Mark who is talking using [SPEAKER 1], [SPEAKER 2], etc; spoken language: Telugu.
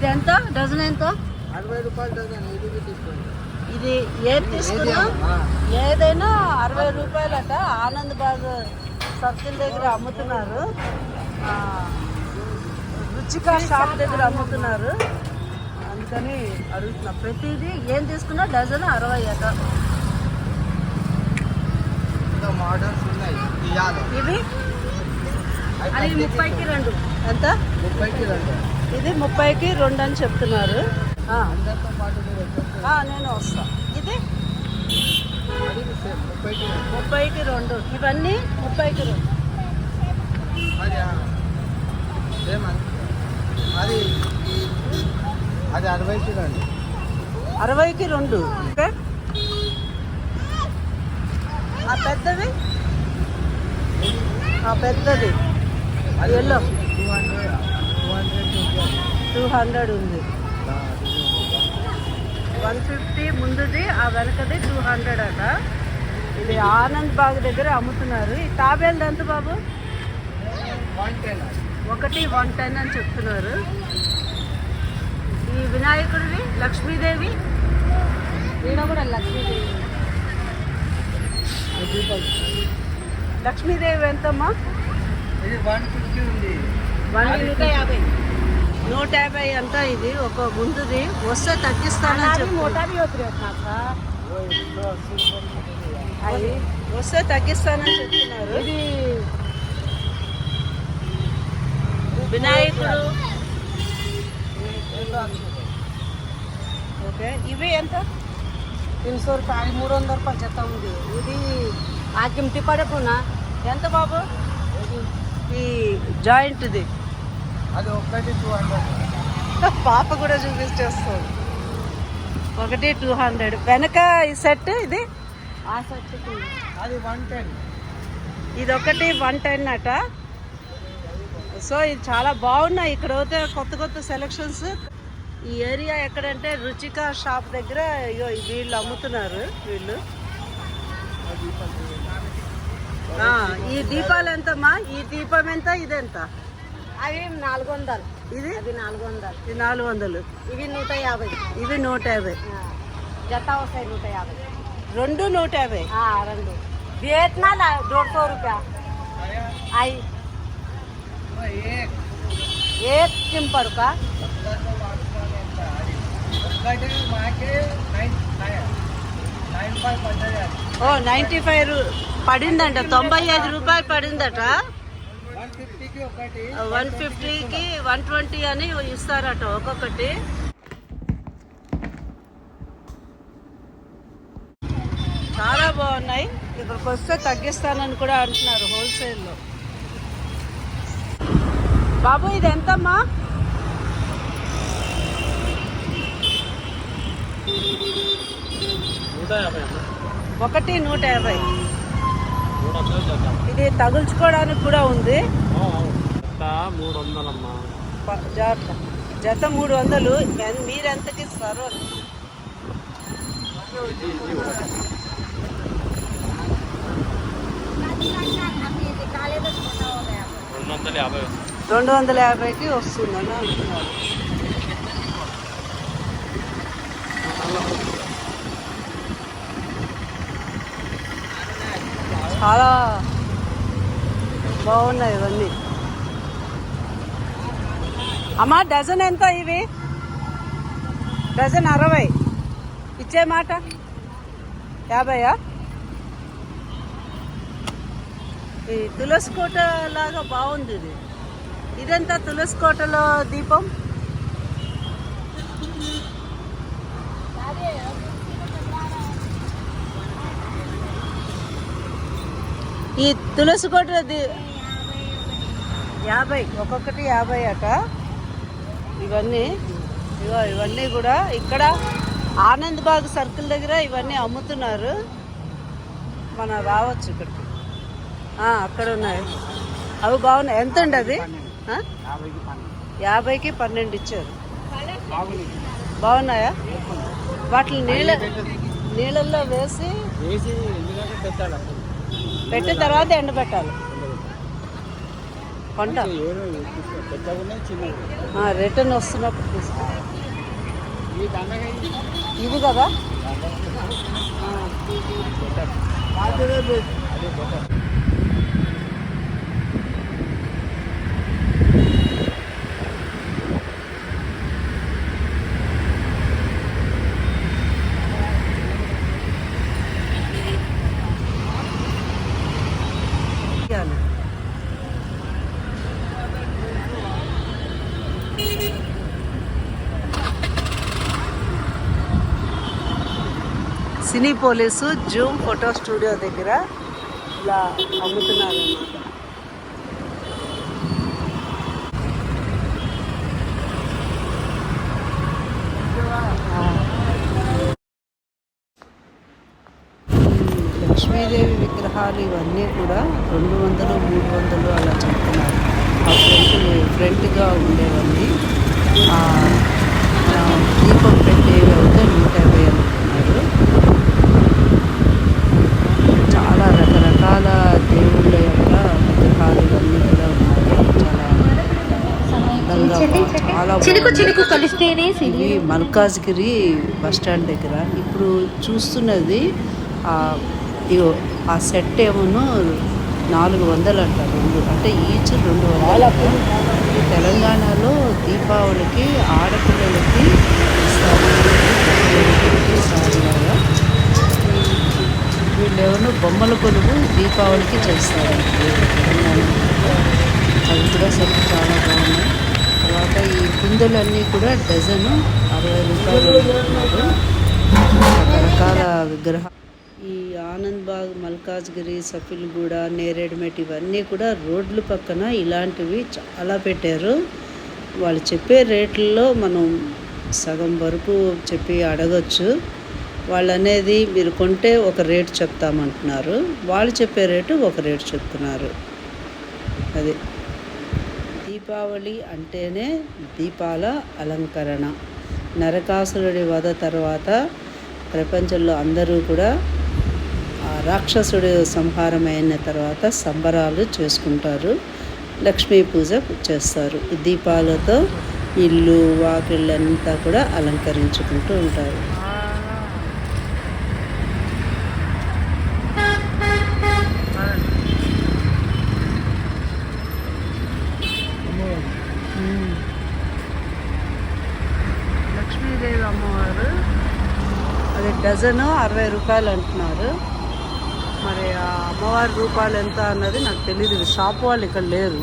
[SPEAKER 1] ఇది ఎంత? డజన్ ఎంత?
[SPEAKER 2] అరవై రూపాయలు డజన్ ఇది తీసుకోండి.
[SPEAKER 1] ఇది ఏది తీసుకున్నా ఏదైనా అరవై రూపాయలట. ఆనంద్ బాగ్ సర్కిల్ దగ్గర అమ్ముతున్నారు. రుచిక షాప్ దగ్గర అమ్ముతున్నారు. అందుకని అడుగుతున్నా. ప్రతిదీ ఏం తీసుకున్నా డజన్ అరవై అట. ఇవి? అది ముప్పైకి రెండు. ఎంత?
[SPEAKER 2] ముప్పైకి రెండు.
[SPEAKER 1] ఇది ముప్పైకి రెండు అని చెప్తున్నారు.
[SPEAKER 2] అందరితో పాటు
[SPEAKER 1] నేను వస్తాను ఇది?
[SPEAKER 2] ముప్పైకి రెండు.
[SPEAKER 1] ముప్పైకి రెండు ఇవన్నీ ముప్పైకి రెండు.
[SPEAKER 2] అది అది అది అరవైకి రెండు.
[SPEAKER 1] అరవైకి రెండు ఆ పెద్దది? ఆ పెద్దది.
[SPEAKER 2] అది
[SPEAKER 1] yellow
[SPEAKER 2] two hundred two hundred
[SPEAKER 1] two hundred ఉంది. వన్ ఫిఫ్టీ ముందుది ఆ వెనకది టూ హండ్రెడ్ అట. ఇది ఆనంద్ బాగ్ దగ్గర అమ్ముతున్నారు. ఈ తాబేలు ఎంత బాబు? ఒకటి వన్ టెన్ అని చెప్తున్నారు. ఈ వినాయకుడివి లక్ష్మీదేవి? ఈయన కూడా లక్ష్మీదేవి. లక్ష్మీదేవి ఎంతమ్మా?
[SPEAKER 2] ఇది వన్ ఫిఫ్టీ ఉంది.
[SPEAKER 1] వన్ నూట యాభై. నూట యాభై ఎంత ఇది ఒక గుండుది. వస్తే తగ్గిస్తానని చెప్పు. అది వస్తే తగ్గిస్తానని చెప్తున్నారు. ఇది వినాయకుడు. ఓకే. ఇవి ఎంత?
[SPEAKER 3] తినసో రూపాయలు మూడు వందల రూపాయలు చెత్త ఉంది. ఇది ఆకింటి పడకున్నా
[SPEAKER 1] ఎంత బాబు? ఈ జాయింట్ది.
[SPEAKER 2] అది ఒకటి టూ హండ్రెడ్
[SPEAKER 1] పాప కూడా చూపించేస్తుంది ఒకటి టూ హండ్రెడ్ వెనక ఈ సెట్ ఇది?
[SPEAKER 3] ఆ సెట్
[SPEAKER 2] అది వన్ టెన్
[SPEAKER 1] ఇది ఒకటి వన్ టెన్ అట. సో ఇది చాలా బాగున్నాయి. ఇక్కడ అయితే కొత్త కొత్త సెలక్షన్స్ ఈ ఏరియా ఎక్కడంటే రుచిక షాప్ దగ్గర ఇగో వీళ్ళు అమ్ముతున్నారు వీళ్ళు. ఆ, ఈ దీపాలు ఎంతమ్మా? ఈ దీపం ఎంత? ఇది ఎంత
[SPEAKER 3] అవి నాలుగు వందలు
[SPEAKER 1] ఇది
[SPEAKER 3] అవి నాలుగు వందలు
[SPEAKER 1] ఇది నాలుగు వందలు
[SPEAKER 3] ఇవి నూట యాభై
[SPEAKER 1] ఇవి నూట యాభై
[SPEAKER 3] ఆ, జత వస్తాయి నూట యాభై
[SPEAKER 1] రెండు నూట యాభై
[SPEAKER 3] ఆ, రెండు बेचना ना डेढ़ सौ रुपया आई
[SPEAKER 2] एक
[SPEAKER 3] एक किम पड़का
[SPEAKER 2] ఒకటి మాకే నైన్ నైన్ నైన్ ఫైవ్ పడ్డది
[SPEAKER 1] ఓ నైంటీ ఫైవ్ పడిందంట తొంభై ఐదు రూపాయలు పడిందట
[SPEAKER 2] వన్ ఫిఫ్టీకి ఒకటి
[SPEAKER 1] వన్ ట్వంటీ అని ఇస్తారట ఒక్కొక్కటి. చాలా బాగున్నాయి. ఇక్కడికి వస్తే తగ్గిస్తానని కూడా అంటున్నారు హోల్సేల్లో. బాబు ఇది ఎంతమ్మా? ఒకటి నూట యాభై. ఇది తగుల్చుకోవడానికి కూడా ఉంది.
[SPEAKER 2] మూడు వందలమ్మా
[SPEAKER 1] జాగ్రత్త జత మూడు వందలు. మీరెంతకి సరో
[SPEAKER 2] రెండు వందల
[SPEAKER 1] రెండు వందల యాభైకి వస్తుందని అంటున్నారు చాలా బాగున్నాయి ఇవన్నీ. అమ్మా డజన్ ఎంత ఇవి? డజన్ అరవై. ఇచ్చే మాట? యాభైయా? ఈ తులసి కోట లాగా బాగుంది ఇది. ఇదంతా తులసి కోటలో దీపం? ఈ తులసి కోట యాభై ఒక్కొక్కటి యాభై అట. ఇవన్నీ ఇగో ఇవన్నీ కూడా ఇక్కడ ఆనంద్ బాగ్ సర్కిల్ దగ్గర ఇవన్నీ అమ్ముతున్నారు. మనం రావచ్చు ఇక్కడికి. ఆ, అక్కడ ఉన్నాయి. అవి బాగున్నాయి. ఎంత ఉండి అది?
[SPEAKER 2] యాభైకి పన్నెండు
[SPEAKER 1] ఇచ్చారు. బాగున్నాయా? వాటిని నీళ్ళ నీళ్ళల్లో వేసి
[SPEAKER 2] వేసి ఎందుకంటే పెట్టాలి అప్పుడు.
[SPEAKER 1] పెట్టిన తర్వాత
[SPEAKER 2] ఎండ పెట్టాలి. పంట.
[SPEAKER 1] రిటర్న్ వస్తున్నప్పుడు
[SPEAKER 2] తీసుకోవాలి
[SPEAKER 1] ఇది? కదా? Cine police zoom photo studio దగ్గర ఇలా అమ్ముతున్నారు. లక్ష్మీదేవి విగ్రహాలు ఇవన్నీ కూడా రెండు వందలు మూడు వందలు అలా చెప్తున్నారు. ఆ ఫ్రంట్ ఫ్రంట్గా ఉండేవన్నీ దీపం పెట్టేవి అయితే నూట యాభై అనుకున్నారు చాలా రకరకాల దేవుళ్ళ యొక్క విగ్రహాలు ఇవన్నీ కూడా ఉన్నాయి చాలా అందంగా చాలా
[SPEAKER 4] చినుకు
[SPEAKER 1] బాగుంది.
[SPEAKER 4] చినుకు కలిస్తేనే
[SPEAKER 1] ఇవి మల్కాజ్గిరి బస్ స్టాండ్ దగ్గర. ఇప్పుడు చూస్తున్నది ఆ, ఇగో ఆ సెట్ ఏమోనో నాలుగు వందలు అంట రెండు అంటే ఈచ్ రెండు వందలు ఈ తెలంగాణలో దీపావళికి ఆడపిల్లలకి వీళ్ళేమో బొమ్మల కొలువు దీపావళికి చేస్తారు అవి కూడా సెట్ చాలా బాగున్నాయి తర్వాత ఈ కుందలన్నీ కూడా డజను అరవై రూపాయలు అమ్ముతున్నారు. రకరకాల విగ్రహ ఈ ఆనంద్ బాగ్ మల్కాజ్గిరి సఫిల్గూడ నేరేడ్మెట్ ఇవన్నీ కూడా రోడ్ల పక్కన ఇలాంటివి చాలా పెట్టారు. వాళ్ళు చెప్పే రేట్లలో మనం సగం వరకు చెప్పి అడగచ్చు. వాళ్ళు అనేది మీరు కొంటే ఒక రేటు చెప్తామంటున్నారు. వాళ్ళు చెప్పే రేటు ఒక రేటు చెప్తున్నారు. అది. దీపావళి అంటేనే దీపాల అలంకరణ. నరకాసురుడి వధ తర్వాత ప్రపంచంలో అందరూ కూడా ఆ రాక్షసుడి సంహారం అయిన తర్వాత సంబరాలు చేసుకుంటారు. లక్ష్మీ పూజ చేస్తారు. ఈ దీపాలతో ఇల్లు వాకిళ్ళంతా కూడా అలంకరించుకుంటూ ఉంటారు లక్ష్మీదేవి అమ్మవారు అది డజను అరవై రూపాయలు అంటున్నారు. మరి ఆ అమ్మవారి రూపాయలు ఎంత అన్నది నాకు తెలియదు షాప్ వాళ్ళు ఇక్కడ లేరు.